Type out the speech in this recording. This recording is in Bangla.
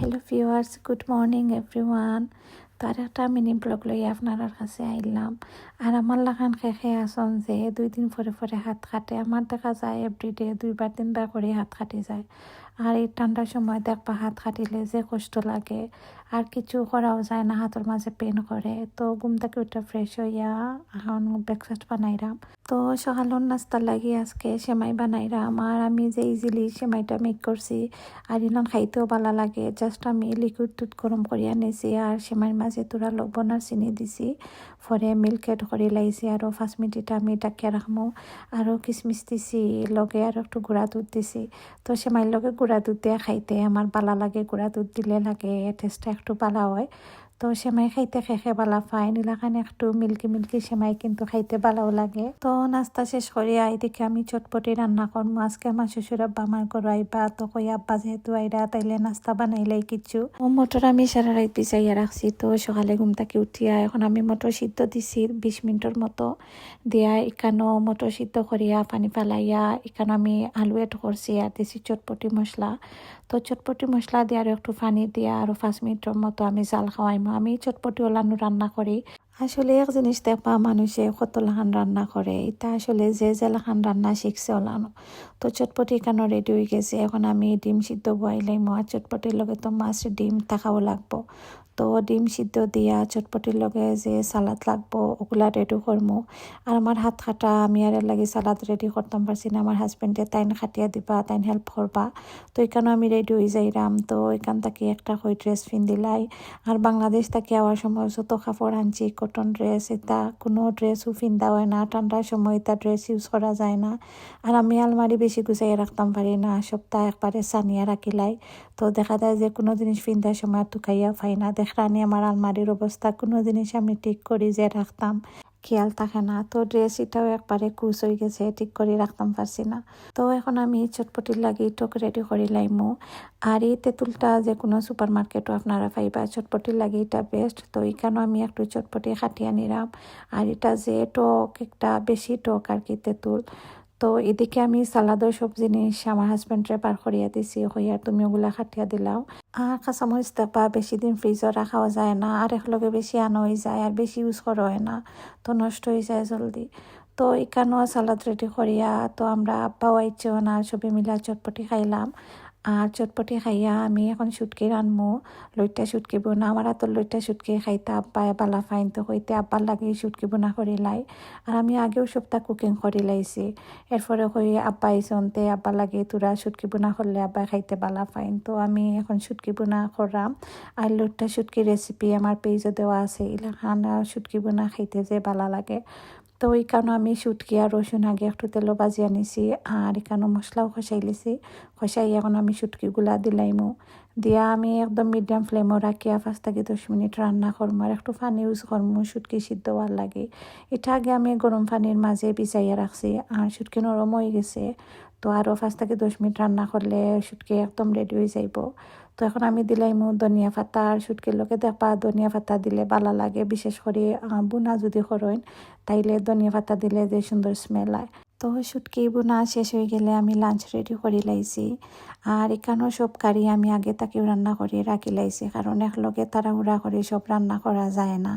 Hello viewers good morning everyone তো আর একটা মিনি ব্লগ লই আপনার কাছে আইলাম। আর আমার লাগান খেখে আসন যে দুই দিন পরে পরে হাত কাটে। আমার দেখা যায় এভরিডে দুইবার তিনবার করে হাত কাটে যায়। আর এই ঠান্ডার সময় দেখবা হাত কাটিলে যে কষ্ট লাগে, আর কিছু করাও যায় না, হাতের মাঝে পেন করে। তো ঘুম থেকে উঠে ফ্রেশ হইয়া এখন ব্রেকফাস্ট বানাইলাম তো সকালের নাস্তা লাগি আজকে সেমাই বানাইলাম আর আমি যে ইজিলি সেমাইটা মেক করছি, আর ইলান খাইতেও ভালো লাগে জাস্ট আমি লিকুইড দুধ গরম করিয়া নিয়েছি আর সেমাইয়ের মাঝে তোরা লবণ চিনি দিছি, পরে মিল্ক এড করে লাইছি, আর পাঁচ মিনিট আমি ডাকিয়া রাখব আরও কিসমিস দিছি, লগে আর একটু গুঁড়া দুধ দিছি। তো সেমাইয়ের লগে গুঁড়া দুধ দিয়ে খাইতে আমার পালা লাগে গুঁড়া দুধ দিলে লাগে টেস্টটা একটু ভালো হয়। তো সেমাই খাইতে খেখে বালা পাই নিলাখান একটু মিল্কি মিল্কি সেমাই কিন্তু খাইতে ভালোও লাগে। তো নাস্তা শেষ করে আই দেখে আমি চটপটি রান্না করব আজকে আমার শ্বশুর আব্বা, আমার ঘর আইবা, তো কই আব্বা যেহেতু আইরা, তাইলে নাস্তা বানাইলাই কিছু। ও মটর আমি সারা রাত পিছাইয়া রাখছি, তো সকালে ঘুম থেকে উঠিয়া এখন আমি মটর সিদ্ধ দিছি, বিশ মিনিটের মতো। দিয়া এখানো মটর সিদ্ধ করিয়া পানি ফালাইয়া, এখানে আমি আলু এড করছি আর দিছি চটপটি মশলা। তো চটপটি মশলা দিয়ে আর একটু পানি দিয়া আরও পাঁচ মিনিটের মতো আমি জাল খাওয়াইমো। আমি চটপটি ওলানো রান্না করি। আসলে এক জিনিস দেখবা, মানুষে কত লাখান রান্না করে। এটা আসলে যে যে লাখান রান্না শিখছে ওলানো। তো চটপটি কেন রেডি হয়ে গেছে? এখন আমি ডিম সিদ্ধ বয়াইলাই আর চটপটির লগে তো মাছ ডিম থাকাও লাগবো। তো ডিম সিদ্ধ দিয়া চটপটির লগে যে সালাদ লাগবো, ওগুলা রেডি করব আর আমার হাত খাটা আমি আর লাগে সালাদ রেডি করতাম পারছি না। আমার হাজবেন্ডে তাইন খাটিয়া দিবা, তাইন হেল্প করবা। তো এখানেও আমি রেডি হয়ে যাইরাম। তো এখান থেকে একটা হয়ে ড্রেস দিলাই আর বাংলাদেশ থেকে আওয়ার সময় যত কাপড় আনছি কটন ড্রেস এটা কোনো ড্রেসও পিন্ধা হয় না। ঠান্ডার সময় এটা ড্রেস ইউজ করা যায় না। আর আমি আলমারি বেশি গুছাই রাখতাম পারি না, সপ্তাহ একবারে সানিয়া রাখিলাই তো দেখা যায় যে কোনো জিনিস ফিন্দার সময় টুকাইয়া পাই না। দেখরানি আমার আলমারির অবস্থা, কোনো জিনিস আমি ঠিক করি যে রাখতাম। খেয়াল থাকে না। তো ড্রেস এটাও একবারে কুচ হয়ে গেছে, ঠিক করে রাখতাম পারছি না। তো এখন আমি চটপটি লাগি টক রেডি করে লাইমু। আর এই তেঁতুলটা যে কোনো সুপার মার্কেটও আপনারা পাইবা চটপটি লাগে এটা বেস্ট তো এখানেও আমি একটু চটপটি খাটিয়ে নিলাম। আর এটা যে টক, একটা বেশি টক আর কি তেঁতুল। তো এদিকে আমি সালাদ সব জিনিস আমার হাজব্যান্ডরে পার করিয়া দিছি হইয়া তুমি ওগুলা খাটিয়া দিলাও। আর কাঁচামরিচ তাপা বেশি দিন ফ্রিজও রাখাও যায় না আর একলগে বেশি আনা হয়ে যায় আর বেশি ইউজ করা হয় না, তো নষ্ট হয়ে যায় জলদি। তো এখানেও সালাদ রেডি করিয়া তো আমরা আব্বাও আইছেও না সবে মিলা চটপটি খাইলাম আর চটপটি খাইয়া আমি এখন সুটকি রানমু লইটা সুটকি বোনা আমার হাতর লইটা সুটকি খাইতে আব্বা বালা ফাইন তো হইতে আব্বার লাগে সুটকি বোনা করি লাই। আর আমি আগেও সপ্তাহ কুকিং করি লাইছি। এরপরে হই আব্বা আইসনতে আব্বা লাগে তোরা সুটকি বোনা করলে আব্বা খাইতে বালা ফাইন। তো আমি এখন সুটকি বোনা করাম আর লইটা সুটকি রেসিপি আমার পেজও দেওয়া আছে। ইলাখান সুটকি বোনা খাইতে যে বালা লাগে। তো কারণে আমি শুটকি আর রসুন আগে একটু তেলও বাজিয়ে আনিছি আর এখানে মশলাও খসাই লিছি। খসাই এখন আমি শুটকিগুলা দিলাইমু। দিয়া আমি একদম মিডিয়াম ফ্লেমও রাখিয়া পাঁচ থেকে দশ মিনিট রান্না করব আর একটু পানি ইউজ করব শুটকি সিদ্ধ হওয়ার লাগে। এটা আগে আমি গরম পানির মাঝে বিছাইয়া রাখছি আর শুটকি নরম হয়ে গেছে। তো আরও পাঁচ থেকে দশ মিনিট রান্না করলে শুটকি একদম রেডি হয়ে যাইব। তো এখন আমি দিলাইমু ধনিয়া পাতা আর শুটকির লোকে দেখবা ধনিয়া পাতা দিলে ভালো লাগে। বিশেষ করে বোনা যদি করেন, তাইলে ধনিয়া পাতা দিলে যে সুন্দর স্মেল হয়। তো শুটকি বোনা শেষ হয়ে গেলে আমি লাঞ্চ রেডি করে লাইছি। আর এখানেও সব কারি আমি আগে তাকেও রান্না করে রাখি লাইছি, কারণ একলগে তারা উড়া করে সব রান্না করা যায় না।